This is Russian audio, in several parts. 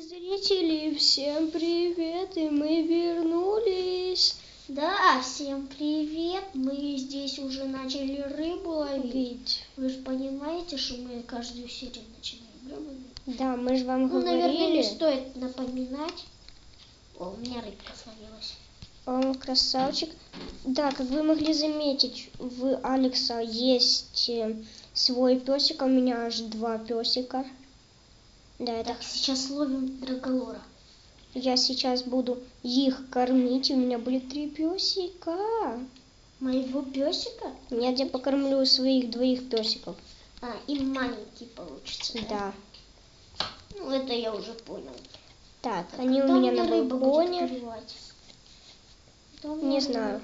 Зрители, всем привет, и мы вернулись. Да, всем привет! Мы здесь уже начали рыбу ловить. Вы же понимаете, что мы каждую серию начинаем рыбу ловить? да, мы же вам Ну, наверное, не говорили. стоит напоминать. О, у меня рыбка словилась. Он красавчик. Да, как вы могли заметить, в Алекса есть э, свой песик, а у меня аж два песика. Да, это Так, сейчас ловим драголора. я сейчас буду их кормить, у меня будет три песика. Моего песика? Нет, я покормлю своих двоих песиков. А, и маленький получится. Да. Ну, это я уже понял. Так, Так, они у меня на балконе. Не знаю.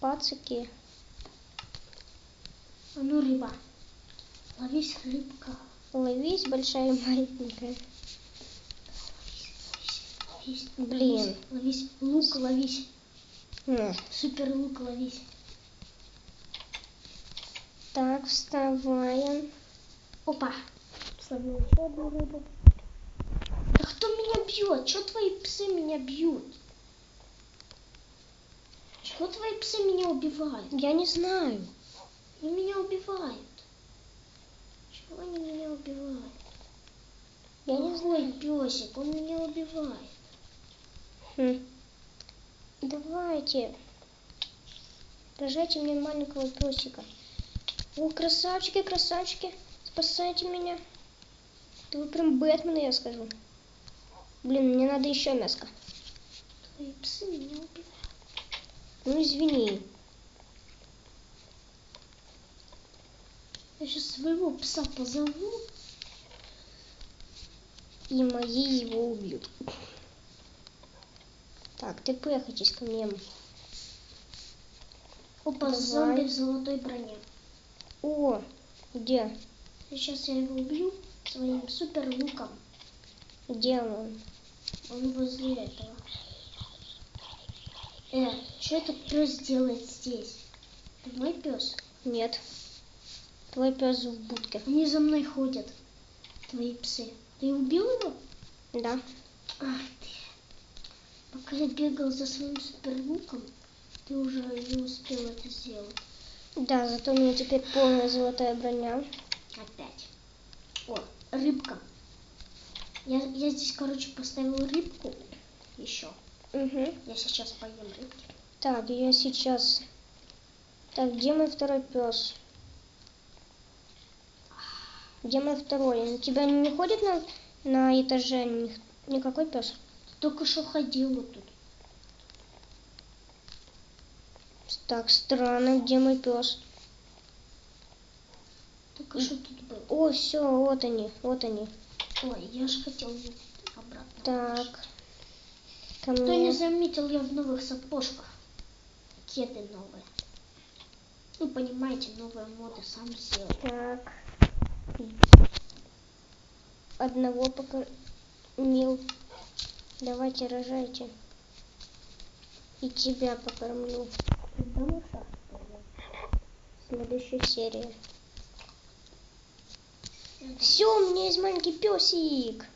Пацики. А ну, рыба. Ловись, рыбка. Ловись, большая и маленькая. Ловись. Блин. Ловись. Лук ловись. М. Супер лук ловись. Так, вставаем. Опа. Словил еще одну рыбу. Да кто меня бьет? Что твои псы меня бьют? Чего твои псы меня убивают? Я не знаю. Они меня убивают. Они меня убивают? Я не знаю. песик, он меня убивает. Хм. Давайте. Рожайте мне маленького песика. О, красавчики, красавчики. Спасайте меня. Да вы прям Бэтмен, я скажу. Блин, мне надо еще мяско. Твои псы меня убивают. Ну, извини. Я сейчас своего пса позову. И мои его убьют. Так, ты приехайтесь ко мне. Опа, Давай. зомби в золотой броне. О, где? Сейчас я его убью своим супер луком. Где он? Он возле этого. Э, что этот пес делает здесь? Это мой пес. Нет. Твой пес в будке. Они за мной ходят. Твои псы. Ты убил его? Да. Ах ты. Пока я бегал за своим суперлуком, ты уже не успел это сделать. Да, зато у меня теперь полная золотая броня. Опять. О, рыбка. Я, я здесь, короче, поставил рыбку еще. Угу. Я сейчас поем рыбки. Так, я сейчас... Так, где мой второй пес? Где мой второй? У тебя не ходит на, на этаже ни- никакой пес? Только что ходил вот тут. Так, странно, где мой пес? Только что тут был. О, все, вот они, вот они. Ой, я же хотел обратно. Так, ко Кто не мне. заметил, я в новых сапожках. Кеды новые. Ну, понимаете, новые моды сам сделал. Так. Одного покормил. Давайте рожайте. И тебя покормлю. Следующая серия. Все, у меня есть маленький песик.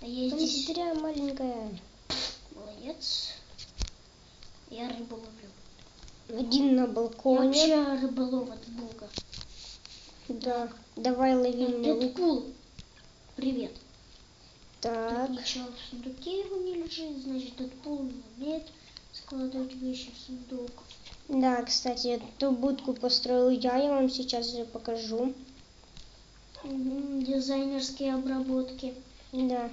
А я здесь зря маленькая. молодец. Я рыбу ловлю. Один на Я балконе. вообще рыболов от бога. Да. Давай лови мне лук. Дэдпул. Привет. Так. Тут ничего в сундуке его не лежит, значит Дэдпул не умеет складывать вещи в сундук. Да, кстати, эту будку построил я, я вам сейчас же покажу. Дизайнерские обработки. Да.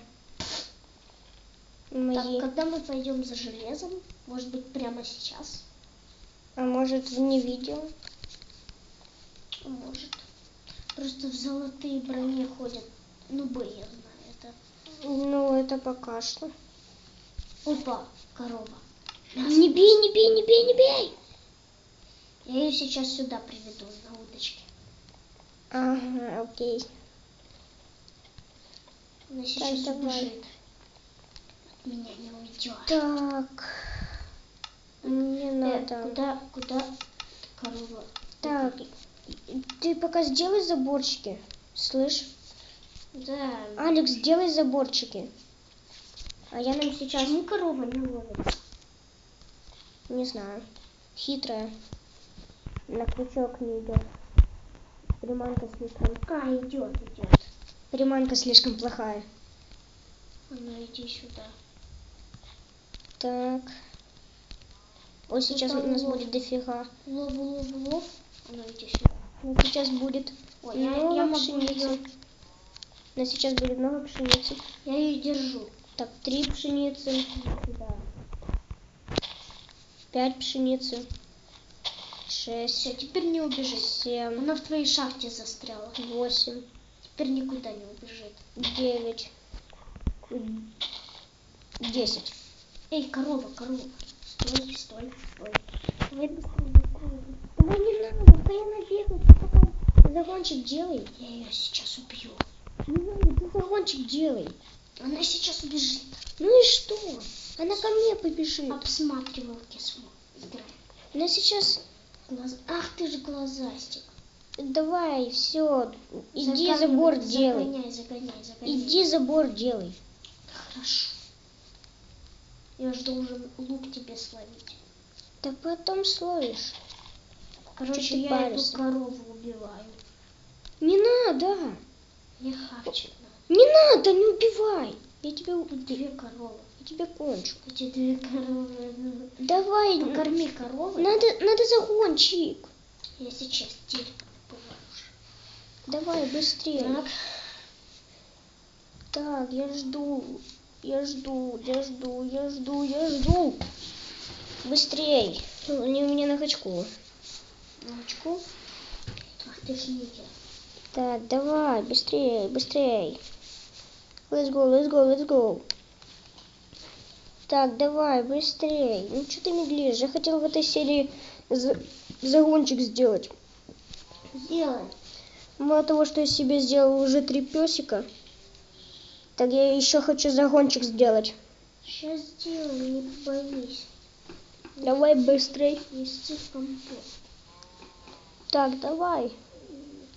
Так, Мои. когда мы пойдем за железом? Может быть, прямо сейчас? А может вне видео? Может. Просто в золотые броне ходят. Ну, бы, я знаю это. Ну, это пока что. Опа, корова. Не бей, не бей, не бей, не бей! Я ее сейчас сюда приведу на удочке. Ага, окей. Она сейчас давай. убежит. От меня не уйдет. Так. Мне Э, надо. куда, куда корова? Так, ты пока сделай заборчики. Слышь? Да. Алекс, сделай заборчики. А я нам сейчас... Почему корова не ловится? Не знаю. Хитрая. На крючок не идет. Приманка слишком... А, идет, идет. Приманка слишком плохая. А ну иди сюда. Так. Вот сейчас у нас будет дофига. Лов, лов, лов. А ну иди сюда. Вот сейчас будет Ой, я, много я могу пшеницы. ее... Но сейчас будет много пшеницы. Я ее держу. Так, три пшеницы. Сюда. Пять пшеницы. Все, Шесть. теперь не убежит. Семь. Она в твоей шахте застряла. Восемь. Теперь никуда не убежит. Девять. Десять. Эй, корова, корова. Стой, стой, стой. Давай быстрее, быстрее. Давай не надо, пока я ты пока загончик делай. Я ее сейчас убью. Не надо, ты загончик делай. Она сейчас убежит. Ну и что? Она ко мне побежит. Обсматривалки смо. Играй. Она сейчас... Глаз... Ах ты же глазастик. Давай, все, иди Загоняй, забор делай. Загоняй, загоняй, загоняй. Иди забор делай. Хорошо. Я же должен лук тебе словить. Да потом словишь. Короче, я эту корову убиваю. Не надо. Мне хавчик надо. Не надо, не убивай. Я тебя, Тут две коровы. я тебя кончу. Эти две коровы. ну, Давай, Покорми коровы. надо, надо загончик. Я сейчас дерево. Давай быстрее. Так. Так, я жду. Я жду, я жду, я жду, я жду. Быстрей. Они у меня на очку. Очку. Ах ты ж нигер. Так, давай, быстрее, быстрее. Let's go, let's go, let's go. Так, давай, быстрее. Ну что ты медлишь? Я хотел в этой серии за- загончик сделать. Сделай. Мало того, что я себе сделал уже три песика, так я еще хочу загончик сделать. Сейчас сделаю, не боись. Давай быстрей. Нести компот. Так, давай.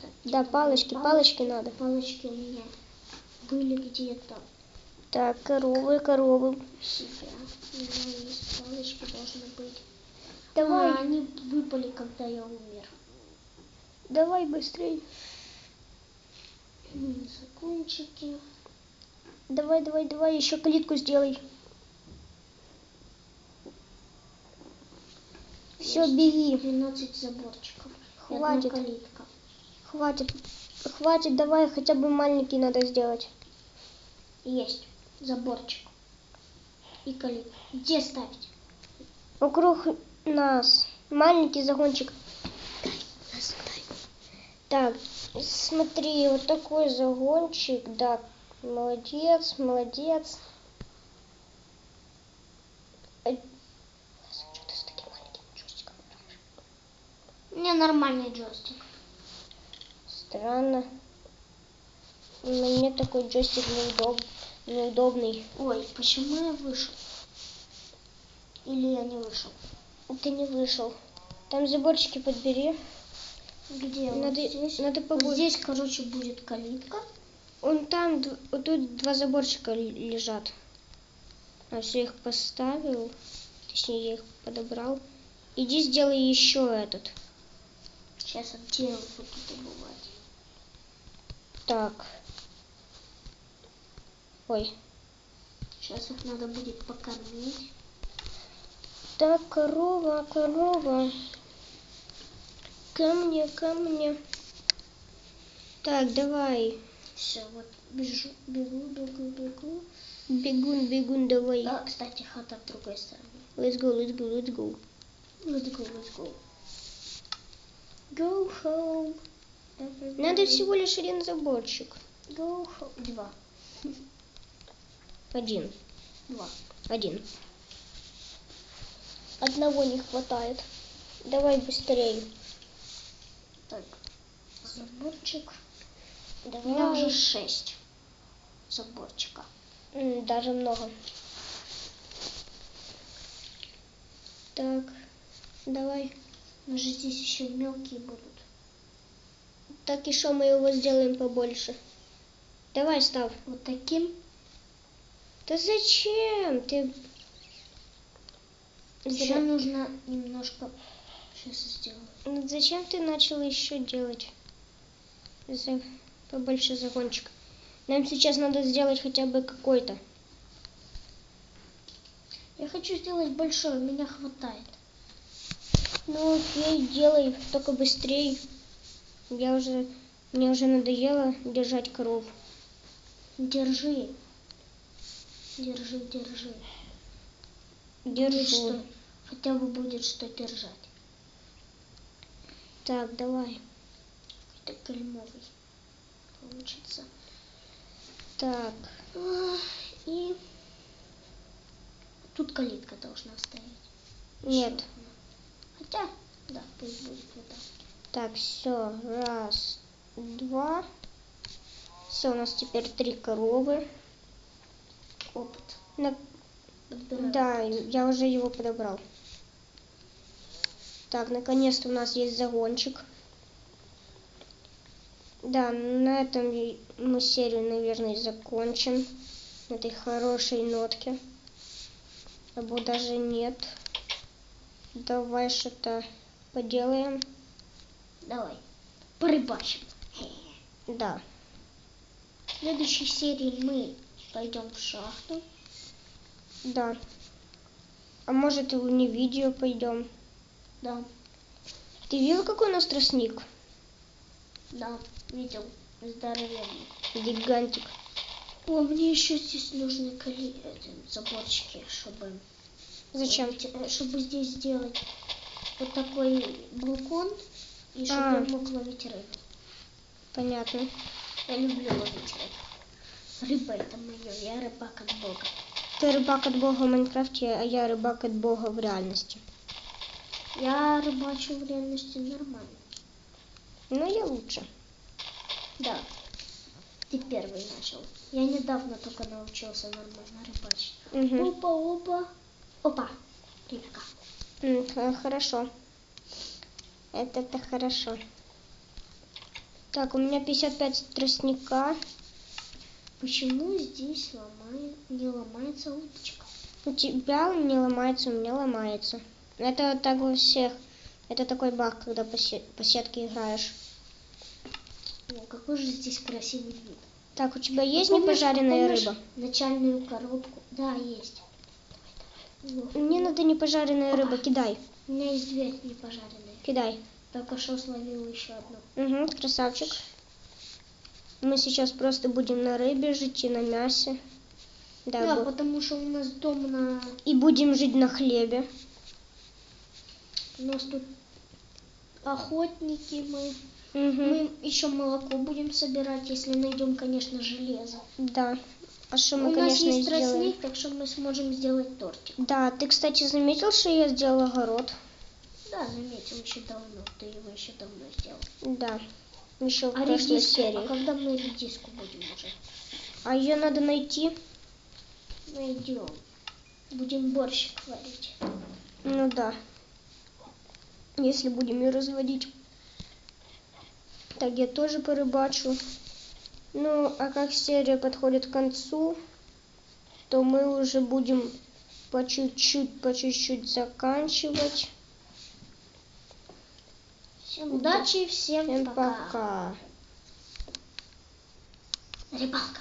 Так, Да, палочки, палочки надо. Палочки у меня были где-то. Так, коровы, коровы. себя. У меня есть палочки должны быть. Давай, А, они выпали, когда я умер. давай быстрей. М, Закончики. Давай, давай, давай, еще калитку сделай. Все, беги. 12 заборчиков. Хватит. калитка. Хватит. Хватит, давай хотя бы маленький надо сделать. Есть. Заборчик. И калитка. Где ставить? Вокруг нас. Маленький загончик. Нас дай. Так, смотри, вот такой загончик. Да, молодец, молодец. Ай, Что ты с таким маленьким джойстиком играешь? Меня нормальный джойстик. Странно. Мне такой джойстик неудоб... неудобный. Ой, почему я вышел? Или я не вышел? Ты не вышел. Там заборчики подбери. Где? Вот Надо, здесь. надо Вот побольше. здесь, короче, будет калитка. Он там, вот тут два заборчика лежат. А все их поставил. Точнее, я их подобрал. Иди сделай еще этот. Сейчас от буду добывать. Так. Ой. Сейчас их надо будет покормить. Так, корова, корова. Ко мне, ко мне. Так, давай. Все, вот бежу, бегу, бегу, бегу. Бегун, бегун, давай. Да, кстати, хата в другой стороне. Let's go, let's go, let's go. Let's go, let's go. Go home. Надо всего лишь один заборчик. Go home. Два. Один. Два. Один. Одного не хватает. Давай быстрее. Так. Заборчик. У Давай. меня уже шесть заборчика. Даже много. Так, давай. Но же здесь еще мелкие будут. Так еще мы его сделаем побольше. Давай, став. Вот таким. Да зачем? Ты... Еще Зря- нужно немножко... Сейчас сделаю. Ну, Зачем ты начал еще делать за... побольше загончик? Нам сейчас надо сделать хотя бы какой-то. Я хочу сделать большой, меня хватает. Ну окей, делай, только быстрей. Я уже... Мне уже надоело держать коров. Держи. Держи, держи. Будет Держу. что, хотя бы будет что держать. Так, давай. Это кальмовый получится. Так, И тут калитка должна стоять. нет. Одна. Хотя, да, пусть будет вот так. Так, все, раз, два. Все, у нас теперь три коровы. Опыт. На- Подбираю. Да, я уже его подобрал. Так, наконец-то у нас есть загончик. Да, на этом мы серию, наверное, закончим. На этой хорошей нотке. Або даже нет. Давай что-то поделаем. Давай. Порыбачим. Да. В следующей серии мы пойдем в шахту. Да. А может и не видео пойдем. Да, Ты видел, какой у нас тростник? да, видел. Здоровенный. Гигантик. О, мне еще здесь нужны заборчики, чтобы... Зачем? э, Чтобы здесь сделать вот такой балкон, и чтобы А. я мог ловить рыбу. Понятно. Я люблю ловить рыбу. Рыба это мое, я рыбак от Бога. Ты рыбак от бога в Майнкрафте, а я рыбак от бога в реальности. Я рыбачу в реальности нормально. Но я лучше. Да. Ты первый начал. Я недавно только научился нормально рыбачить. Мгм. Опа, опа. Рыбка. Х- Хорошо. Это-то хорошо. Так, у меня 55 тростника. Почему здесь ломает, не ломается уточка? У тебя не ломается, у меня ломается. Это так у всех. Это такой баг, когда по, се- по сетке играешь. О, какой же здесь красивый вид. Так, у тебя есть Помнишь- непожаренная помнишь рыба? Начальную коробку. Да, есть. Мне надо непожаренная рыба, кидай. У меня есть две непожаренные. Кидай. Только что словил еще одну. Угу, красавчик. Мы сейчас просто будем на рыбе жить и на мясе. Да, Да, потому что у нас дом на... и будем жить на хлебе. У нас тут охотники мы. Угу. Мы еще молоко будем собирать, если найдем, конечно, железо. Да. А что мы, у нас конечно, есть сделаем? тростник, так что мы сможем сделать тортик. Да, ты, кстати, заметил, что я сделал огород? Да, заметил еще давно. Ты его еще давно сделал. Да. Еще в А прошлой редиску, серии. а когда мы редиску будем уже? А ее надо найти. Найдем. Будем борщик варить. Ну да. Если будем ее разводить. Так, я тоже порыбачу. Ну, а как серия подходит к концу, то мы уже будем по чуть-чуть, по чуть-чуть заканчивать. Всем удачи, всем, Всем пока. пока. Рыбалка.